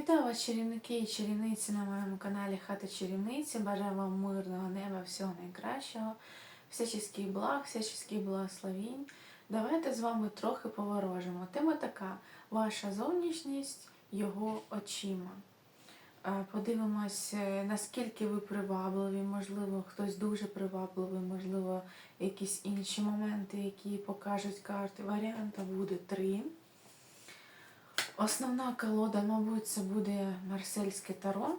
Вітаю вас, чарівники і чарівниці на моєму каналі Хата Чарівниці. Бажаю вам мирного неба, всього найкращого, всяческих благ, всяческих благословінь. Давайте з вами трохи поворожимо. Тема така: ваша зовнішність його очима. Е, Подивимось, е, наскільки ви привабливі, можливо, хтось дуже привабливий, можливо, якісь інші моменти, які покажуть карти. Варіанта буде три. Основна колода, мабуть, це буде Марсельське Таро.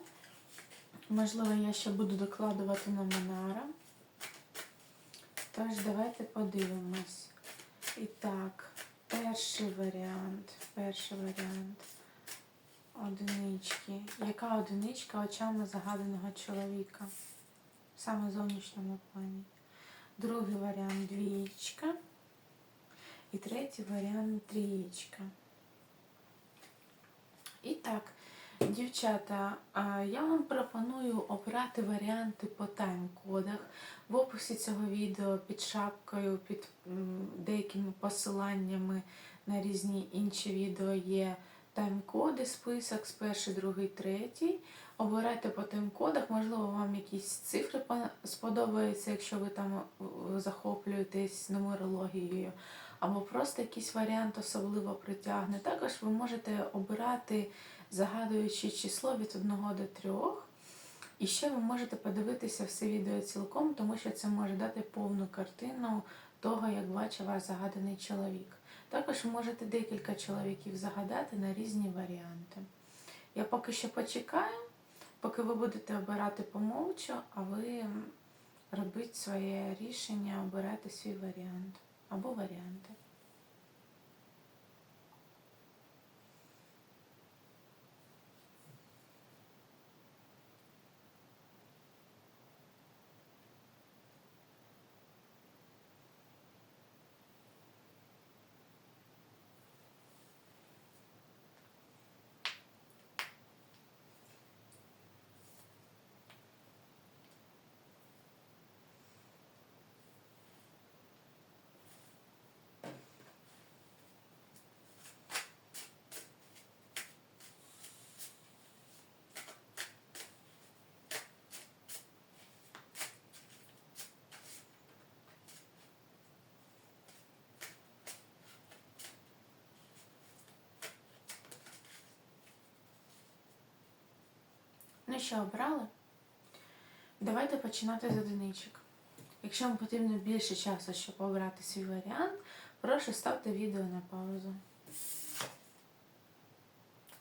Можливо, я ще буду докладувати на Монара. Тож, давайте подивимось. І так, перший варіант. Перший варіант. Одинички. Яка одиничка очами загаданого чоловіка? Саме в зовнішньому плані. Другий варіант двієчка. І третій варіант трієчка. І так, дівчата, я вам пропоную обрати варіанти по тайм-кодах. В описі цього відео під шапкою, під деякими посиланнями на різні інші відео є тайм-коди, список з перший, другий, третій. Обирайте по тайм-кодах, можливо, вам якісь цифри сподобаються, якщо ви там е, захоплюєтесь нумерологією або просто якийсь варіант особливо притягне. Також ви можете обирати, загадуючи число від 1 до 3. І ще ви можете подивитися все відео цілком, тому що це може дати повну картину того, як бачить ваш загаданий чоловік. Також можете декілька чоловіків загадати на різні варіанти. Я поки що почекаю, поки ви будете обирати помовчу, а ви робіть своє рішення, обирайте свій варіант або варіанти. Що, обрали? Давайте починати з одиничок. Якщо вам потрібно більше часу, щоб обрати свій варіант, прошу ставте відео на паузу.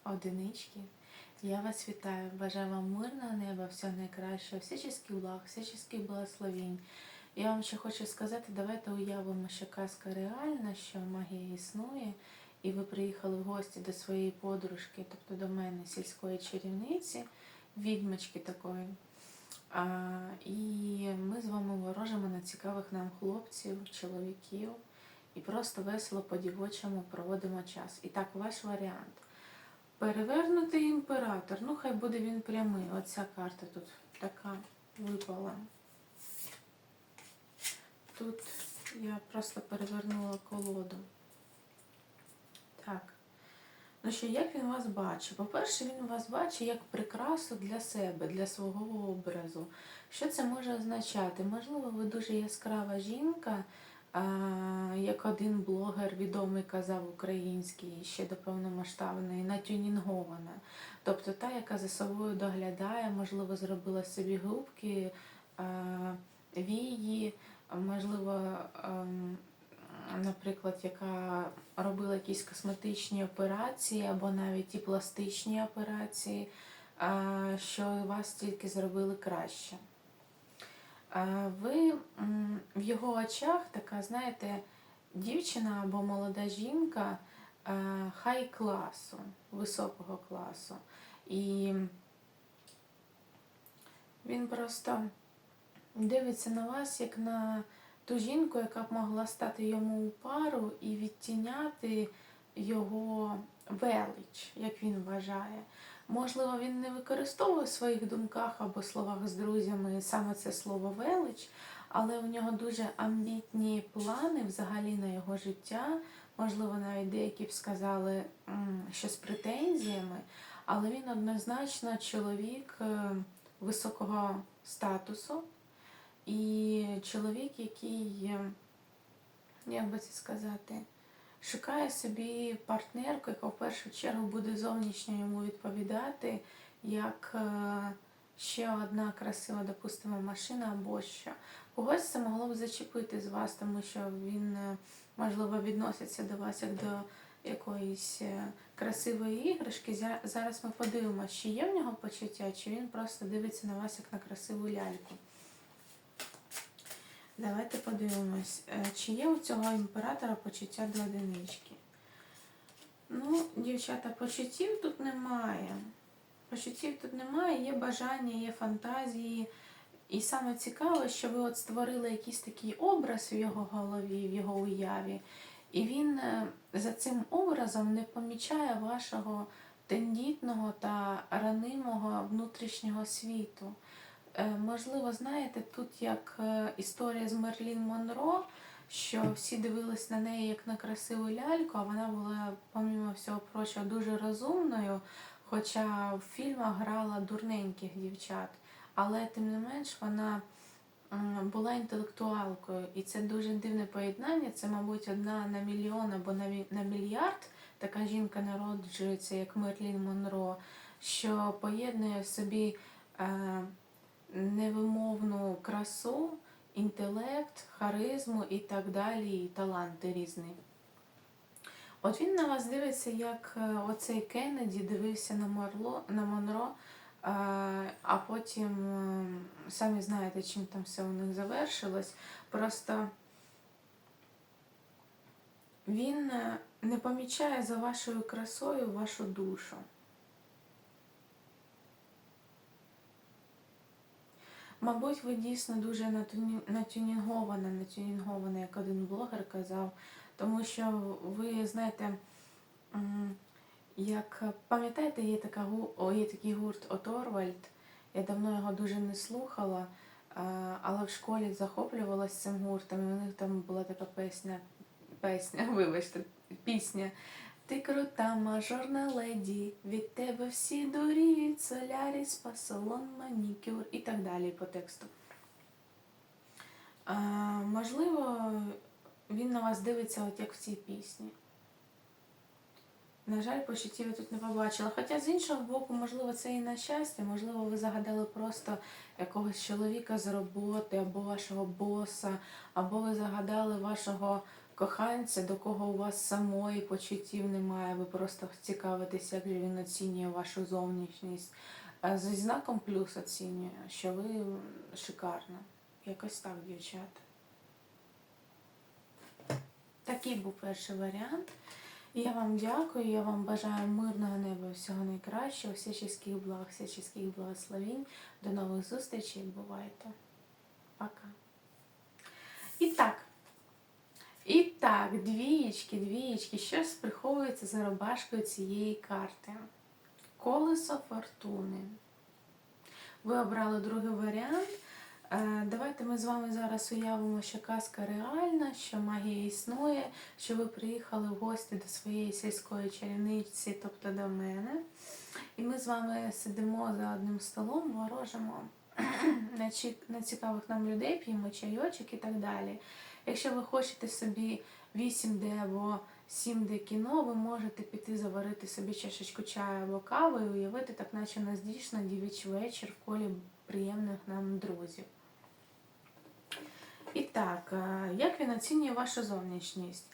Одинички. Я вас вітаю. Бажаю вам мирного неба, всього найкращого, всяческих благ, всяческих благословень. Я вам ще хочу сказати, давайте уявимо, що казка реальна, що магія існує, і ви приїхали в гості до своєї подружки, тобто до мене, сільської чарівниці, відьмочки такої. А, і ми з вами ворожимо на цікавих нам хлопців, чоловіків і просто весело по-дівочому проводимо час. І так, ваш варіант. Перевернутий імператор. Ну, хай буде він прямий. Оця карта тут така випала. Тут я просто перевернула колоду. Так. Ну що, як він вас бачить? По-перше, він вас бачить як прикрасу для себе, для свого образу. Що це може означати? Можливо, ви дуже яскрава жінка, як один блогер відомий казав український, ще до повномасштабної, натюнінгована. Тобто та, яка за собою доглядає, можливо, зробила собі губки, вії, можливо, ем, наприклад, яка робила якісь косметичні операції або навіть і пластичні операції, що вас тільки зробили краще. Ви в його очах така, знаєте, дівчина або молода жінка хай класу, високого класу. І він просто дивиться на вас як на ту жінку, яка б могла стати йому у пару і відтіняти його велич, як він вважає. Можливо, він не використовує в своїх думках або словах з друзями саме це слово велич, але у нього дуже амбітні плани взагалі на його життя. можливо, навіть деякі б сказали, що з претензіями, але він однозначно чоловік е, високого статусу і чоловік, який, як би це сказати, шукає собі партнерку, яка в першу чергу буде зовнішньо йому відповідати, як е, ще одна красива, допустимо, машина або що. Когось це могло б зачепити з вас, тому що він, е, можливо, відноситься до вас як до якоїсь е, красивої іграшки. Зараз ми подивимося, чи є в нього почуття, чи він просто дивиться на вас як на красиву ляльку. Давайте подивимось, е, чи є у цього імператора почуття до одинички. Ну, дівчата, почуттів тут немає. Почуттів тут немає, є бажання, є фантазії. І саме цікаве, що ви от створили якийсь такий образ в його голові, в його уяві, і він е, за цим образом не помічає вашого тендітного та ранимого внутрішнього світу. Е, Можливо, знаєте, тут як е, історія з Мерлін Монро, що всі дивились на неї як на красиву ляльку, а вона була, помімо всього прочого, дуже розумною, хоча в фільмах грала дурненьких дівчат. Але тим не менш вона була інтелектуалкою. І це дуже дивне поєднання. Це, мабуть, одна на мільйон або на мільярд така жінка народжується, як Мерлін Монро, що поєднує собі е, невимовну красу, інтелект, харизму і так далі, і таланти різні. От він на вас дивиться, як е, оцей Кеннеді дивився на Морло, на Монро, е, а потім е, самі знаєте, чим там все у них завершилось. Просто він не помічає за вашою красою вашу душу. Мабуть, ви дійсно дуже натюні- натюнінгована, натюнінгована, як один блогер казав, тому що ви знаєте, як пам'ятаєте, є така є такий гурт Оторвальд. Я давно його дуже не слухала, але в школі захоплювалася цим гуртом. І у них там була така пісня, пісня, вибачте, пісня. Ти крута, мажорна леді, від тебе всі дуріють, соляріс, пасалон, манікюр і так далі по тексту. А, можливо, він на вас дивиться, от як в цій пісні. На жаль, почуттів я тут не побачила. Хоча з іншого боку, можливо, це і на щастя, можливо, ви загадали просто якогось чоловіка з роботи, або вашого боса, або ви загадали вашого коханця, до кого у вас самої почуттів немає. Ви просто цікавитесь, як він оцінює вашу зовнішність. Зі знаком плюс оцінює, що ви шикарна. Якось так, дівчата. Такий був перший варіант. Я вам дякую, я вам бажаю мирного неба, всього найкращого, всяческих благ, всяческих благословень. До нових зустрічей. Бувайте. Пока. І так. І так, двієчки, двієчки. Що ж приховується за рубашкою цієї карти? Колесо фортуни. Ви обрали другий варіант. Е, Давайте ми з вами зараз уявимо, що казка реальна, що магія існує, що ви приїхали в гості до своєї сільської чарівниці, тобто до мене. І ми з вами сидимо за одним столом, ворожимо на цікавих нам людей, п'ємо чайочок і так далі. Якщо ви хочете собі 8D або 7D кіно, ви можете піти заварити собі чашечку чаю або кави і уявити, так наче нас дійсно вечір в колі приємних нам друзів. І так, е, як він оцінює вашу зовнішність?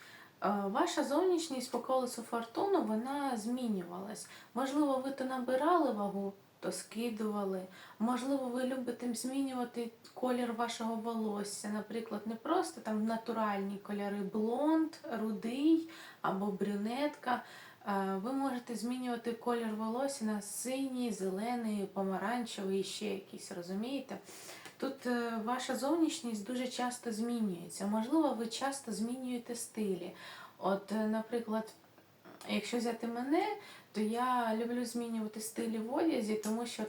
Е, Ваша зовнішність по колесу фортуну вона змінювалась. Можливо, ви то набирали вагу, то скидували. Можливо, ви любите змінювати колір вашого волосся. Наприклад, не просто там натуральні кольори блонд, рудий або брюнетка. Ви можете змінювати колір волосся на синій, зелений, помаранчевий, ще якийсь, розумієте? Тут е, ваша зовнішність дуже часто змінюється. Можливо, ви часто змінюєте стилі. От, е, наприклад, якщо взяти мене, то я люблю змінювати стилі в одязі, тому що,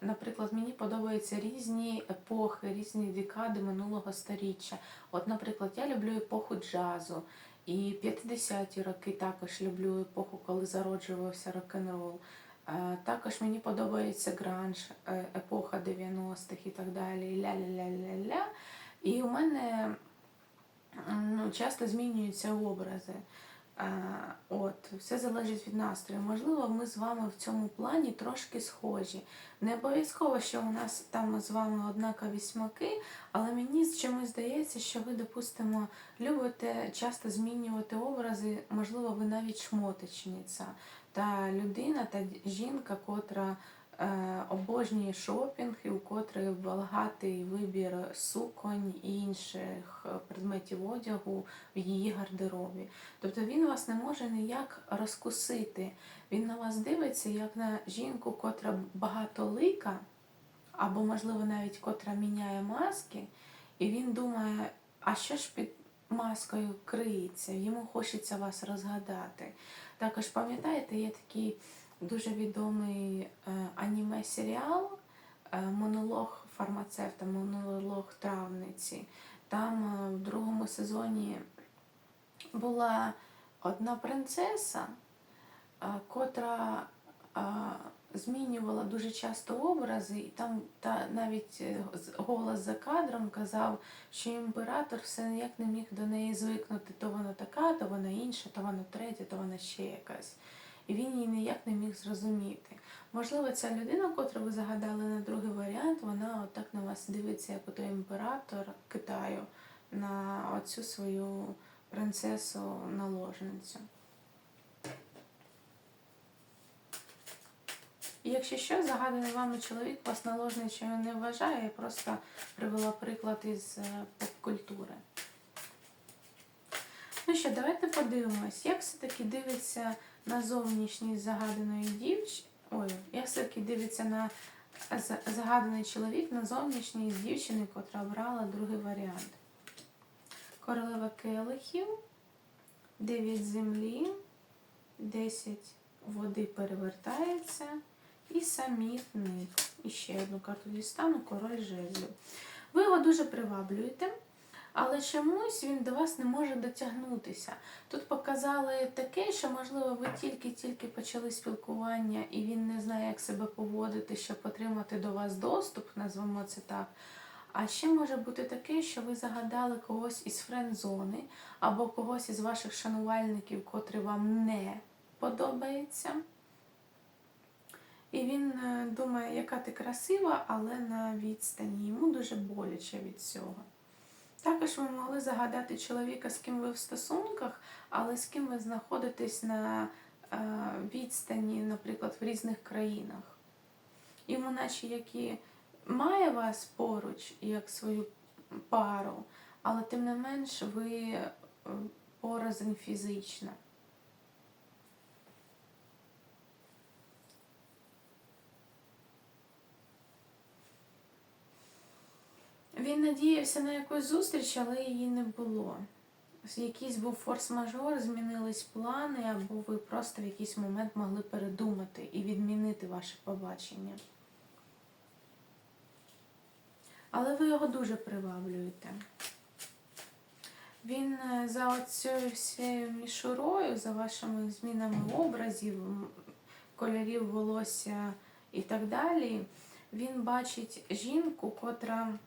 наприклад, мені подобаються різні епохи, різні декади минулого сторіччя. От, наприклад, я люблю епоху джазу. І 50-ті роки також люблю епоху, коли зароджувався рок-н-рол. Також мені подобається гранж, е, епоха 90-х і так далі. Ля-ля-ля-ля-ля. І у мене ну, часто змінюються образи. От, все залежить від настрою. Можливо, ми з вами в цьому плані трошки схожі. Не обов'язково, що у нас там з вами однакові смаки, але мені з чимось здається, що ви, допустимо, любите часто змінювати образи, можливо, ви навіть шмоточниця. Та людина, та жінка, котра обожнює шопінг і у котрої багатий вибір суконь і інших е, предметів одягу в її гардеробі. Тобто він вас не може ніяк розкусити. Він на вас дивиться як на жінку, котра багатолика, або, можливо, навіть котра міняє маски, і він думає, а що ж під маскою криється? Йому хочеться вас розгадати. Також пам'ятаєте, є такий дуже відомий е, аніме-серіал е, Монолог фармацевта, монолог травниці. Там е, в другому сезоні була одна принцеса, котра змінювала дуже часто образи, і там та навіть голос за кадром казав, що імператор все ніяк не міг до неї звикнути. То вона така, то вона інша, то вона третя, то вона ще якась. І він її ніяк не міг зрозуміти. Можливо, ця людина, котру ви загадали на другий варіант, вона отак на вас дивиться, як ото імператор Китаю, на оцю свою принцесу-наложницю. І Якщо що, загаданий вами чоловік вас наложницею не вважає, я просто привела приклад із е, поп-культури. Ну що, давайте подивимось, як все-таки дивиться на зовнішність загаданої дівчини. Ой, як все-таки дивиться на загаданий чоловік на зовнішність дівчини, котра обрала другий варіант. Королева келихів, 9 землі, 10 води перевертається. І самітник. І ще одну карту дістану, король жезлів. Ви його дуже приваблюєте, але чомусь він до вас не може дотягнутися. Тут показали таке, що, можливо, ви тільки-тільки почали спілкування, і він не знає, як себе поводити, щоб отримати до вас доступ, назвемо це так. А ще може бути таке, що ви загадали когось із френд-зони або когось із ваших шанувальників, котрий вам не подобається. І він е, думає, яка ти красива, але на відстані. Йому дуже боляче від цього. Також ви могли загадати чоловіка, з ким ви в стосунках, але з ким ви знаходитесь на е, відстані, наприклад, в різних країнах. Йому, наче які має вас поруч як свою пару, але тим не менш ви е, порознь фізично. Він надіявся на якусь зустріч, але її не було. Якийсь був форс-мажор, змінились плани, або ви просто в якийсь момент могли передумати і відмінити ваше побачення. Але ви його дуже приваблюєте. Він е, за оцією всією мішурою, за вашими змінами образів, кольорів волосся і так далі, він бачить жінку, котра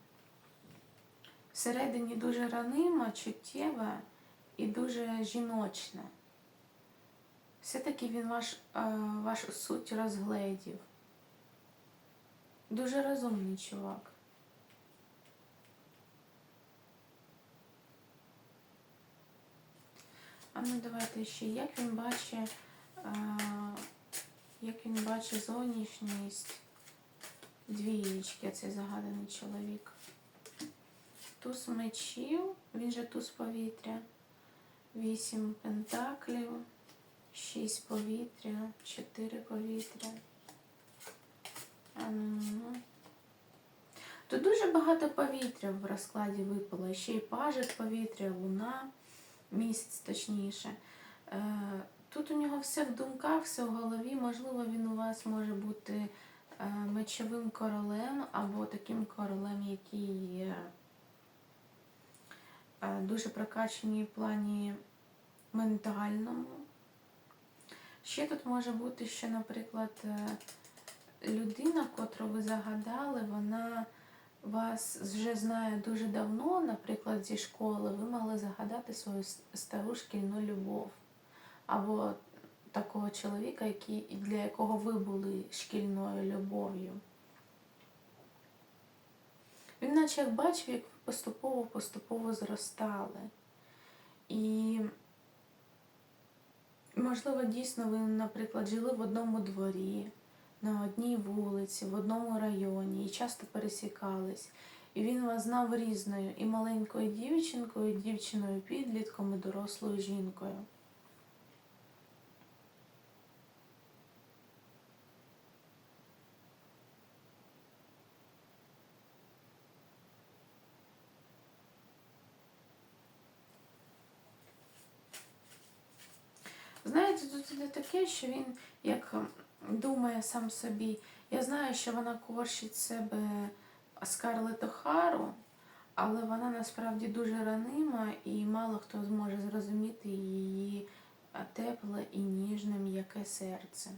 всередині дуже ранима, чуттєва і дуже жіночна. Все-таки він ваш, е, вашу суть розгледів. Дуже розумний чувак. А ну давайте ще, як він бачить, е, як він бачить зовнішність двієчки, цей загаданий чоловік. Туз мечів, він же туз повітря, вісім пентаклів, шість повітря, чотири повітря. Тут дуже багато повітря в розкладі випало. Ще й пажик повітря, луна, місяць точніше. Е, Тут у нього все в думках, все в голові. Можливо, він у вас може бути е, мечовим королем або таким королем, який дуже прокачані в плані ментальному. Ще тут може бути, що, наприклад, е, людина, котру ви загадали, вона вас вже знає дуже давно, наприклад, зі школи, ви могли загадати свою стару шкільну любов. Або такого чоловіка, який, для якого ви були шкільною любов'ю. Він наче як бачив, як поступово-поступово зростали. І, можливо, дійсно ви, наприклад, жили в одному дворі, на одній вулиці, в одному районі і часто пересікались. І він вас знав різною і маленькою дівчинкою, і дівчиною підлітком, і дорослою жінкою. Знаєте, тут іде таке, що він як думає сам собі. Я знаю, що вона корчить себе Скарлетт Охару, але вона насправді дуже ранима і мало хто зможе зрозуміти її е, тепле і ніжне м'яке серце.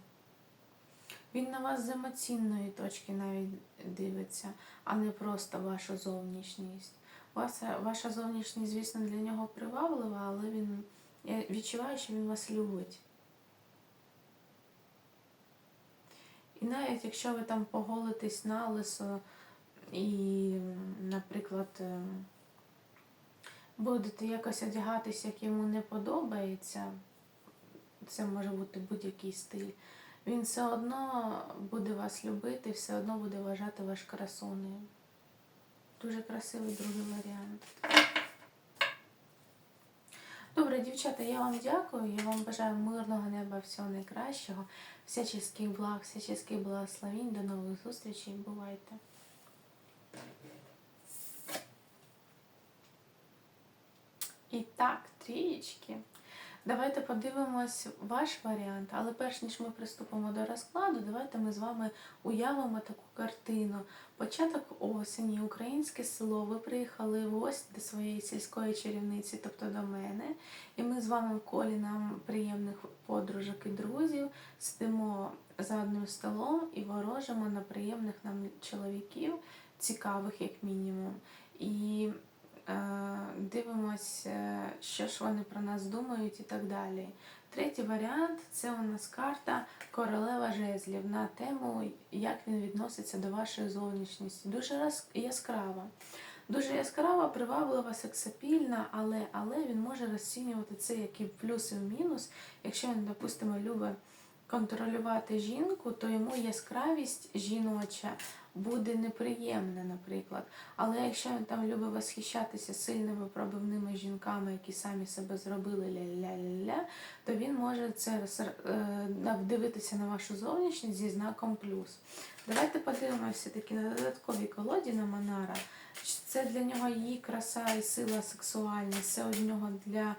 Він на вас з емоційної точки навіть дивиться, а не просто вашу зовнішність. Ваша, ваша зовнішність, звісно, для нього приваблива, але він я відчуваю, що він вас любить. І навіть якщо ви там поголитесь на лисо і, наприклад, е, будете якось одягатись, як йому не подобається, це може бути будь-який стиль, він все одно буде вас любити, все одно буде вважати ваш красунею. Дуже красивий другий варіант. Добре, дівчата, я вам дякую. Я вам бажаю мирного неба, всього найкращого, всяческих благ, всяческих благословень. До нових зустрічей. Бувайте! І так, трієчки. Давайте подивимось ваш варіант, але перш ніж ми приступимо до розкладу, давайте ми з вами уявимо таку картину. Початок осені, українське село. Ви приїхали в гості до своєї сільської чарівниці, тобто до мене. І ми з вами в колі нам приємних подружок і друзів сидимо за одним столом і ворожимо на приємних нам чоловіків, цікавих як мінімум. І е, дивимось, е, що ж вони про нас думають і так далі. Третій варіант це у нас карта Королева жезлів на тему, як він відноситься до вашої зовнішності. Дуже яскрава. Дуже яскрава, приваблива, сексапільна, але, але він може розцінювати це як і плюс і в мінус. Якщо він, допустимо, любить контролювати жінку, то йому яскравість жіноча буде неприємна, наприклад. Але якщо він там любить восхищатися сильними пробивними жінками, які самі себе зробили ля-ля-ля, то він може це е, дивитися на вашу зовнішність зі знаком плюс. Давайте подивимося таки на додатковій колоді на Монара. Це для нього її краса і сила сексуальність, це у нього для,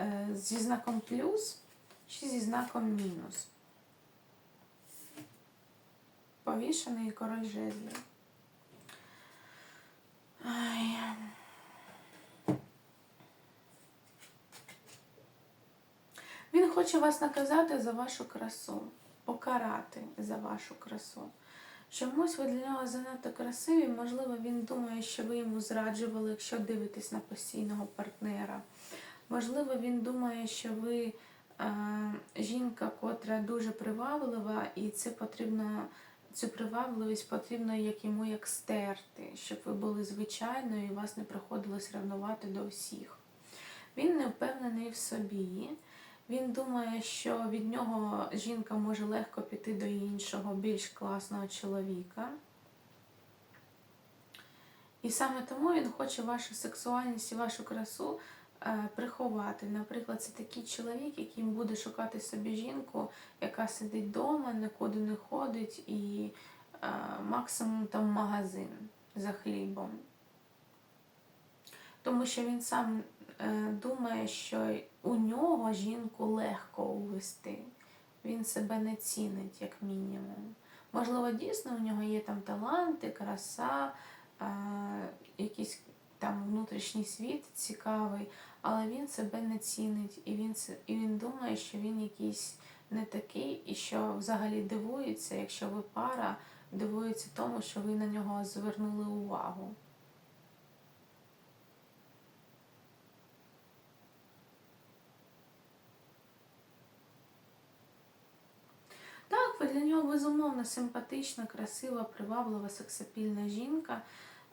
е, зі знаком плюс чи зі знаком мінус. Повішений король жезлів. Ай. Він хоче вас наказати за вашу красу, покарати за вашу красу. Чомусь ви для нього занадто красиві, можливо, він думає, що ви йому зраджували, якщо дивитесь на постійного партнера. Можливо, він думає, що ви е, жінка, котра дуже приваблива, і це потрібно, цю привабливість потрібно як йому як стерти, щоб ви були звичайною і вас не приходилось ревнувати до всіх. Він не впевнений в собі. Він думає, що від нього жінка може легко піти до іншого, більш класного чоловіка. І саме тому він хоче вашу сексуальність і вашу красу приховати. Наприклад, це такий чоловік, який буде шукати собі жінку, яка сидить вдома, нікуди не ходить і е, максимум там магазин за хлібом. Тому що він сам е, думає, що у нього жінку легко увести. Він себе не цінить, як мінімум. Можливо, дійсно у нього є там таланти, краса, е, якийсь там внутрішній світ цікавий, але він себе не цінить, і він, і він думає, що він якийсь не такий, і що взагалі дивується, якщо ви пара, дивується тому, що ви на нього звернули увагу. Так, ви для нього безумовно симпатична, красива, приваблива, сексапільна жінка.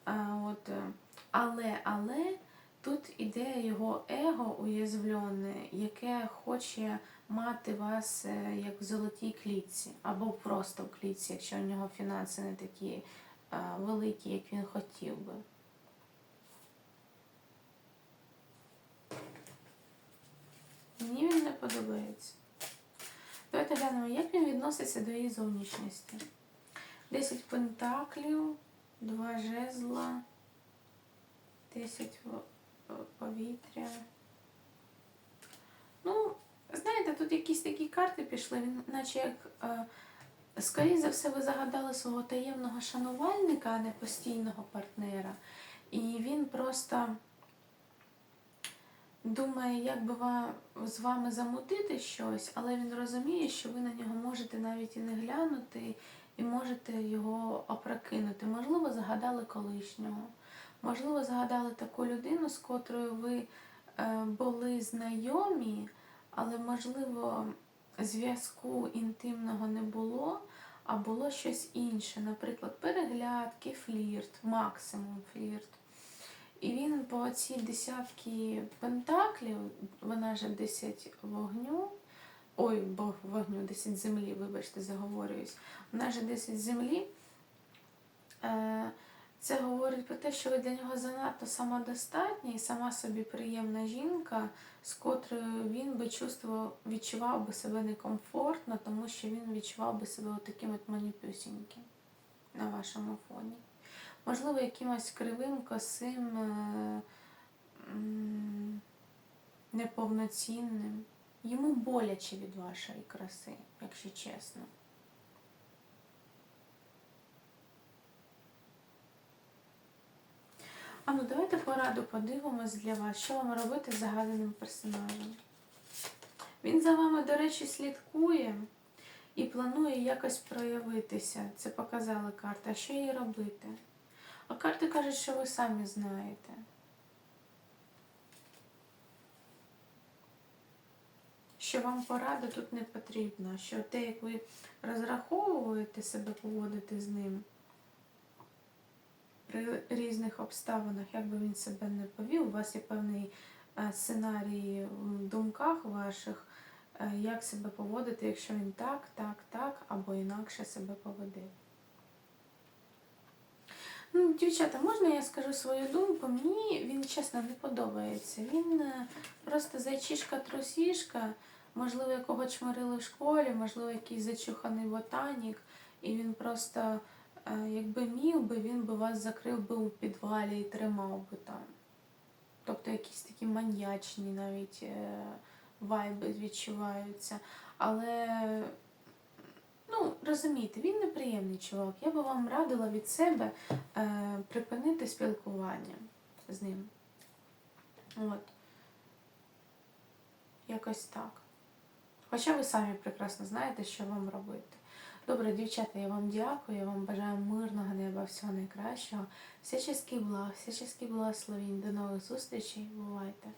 А, от, е, але, але тут іде його его уязвлене, яке хоче мати вас е, як в золотій клітці, або просто в клітці, якщо у нього фінанси не такі е, великі, як він хотів би. Мені він не подобається. Давайте глянемо, як він відноситься до її зовнішності. 10 пентаклів, 2 жезла, 10 повітря. Ну, знаєте, тут якісь такі карти пішли, він наче як. Е, Скоріше за все, ви загадали свого таємного шанувальника, а не постійного партнера. І він просто думає, як би вам, з вами замутити щось, але він розуміє, що ви на нього можете навіть і не глянути, і можете його опрокинути. Можливо, загадали колишнього. Можливо, згадали таку людину, з котрою ви е, були знайомі, але, можливо, зв'язку інтимного не було, а було щось інше, наприклад, переглядки, флірт, максимум флірт. І він по цій десятки пентаклів, вона же 10 вогню, ой, бог вогню, 10 землі, вибачте, заговорююсь. Вона же 10 землі. Е, Це говорить про те, що ви для нього занадто самодостатня і сама собі приємна жінка, з котрою він би чувствував, відчував би себе некомфортно, тому що він відчував би себе таким от маніпюсіньким на вашому фоні. Можливо, якимось кривим, косим, е, неповноцінним. Йому боляче від вашої краси, якщо чесно. А ну давайте пораду подивимось для вас, що вам робити з загаданим персонажем. Він за вами, до речі, слідкує і планує якось проявитися. Це показала карта. Що їй робити? А карти кажуть, що ви самі знаєте. Що вам порада тут не потрібна, що те, як ви розраховуєте себе поводити з ним при різних обставинах, як би він себе не повів, у вас є певний е, сценарій в думках ваших, е, як себе поводити, якщо він так, так, так, або інакше себе поведе. Ну, дівчата, можна я скажу свою думку? Мені він чесно не подобається. Він е, просто зайчишка трусішка, можливо, якого чмирили в школі, можливо, якийсь зачуханий ботанік, і він просто, е, якби міг би, він би вас закрив би у підвалі і тримав би там. Тобто якісь такі маньячні навіть е, вайби відчуваються. Але Ну, розумієте, він неприємний чувак. Я би вам радила від себе е, припинити спілкування з ним. От. Якось так. Хоча ви самі прекрасно знаєте, що вам робити. Добре, дівчата, я вам дякую, я вам бажаю мирного неба, всього найкращого. Всяческий благ, всяческий благословінь. До нових зустрічей. Бувайте!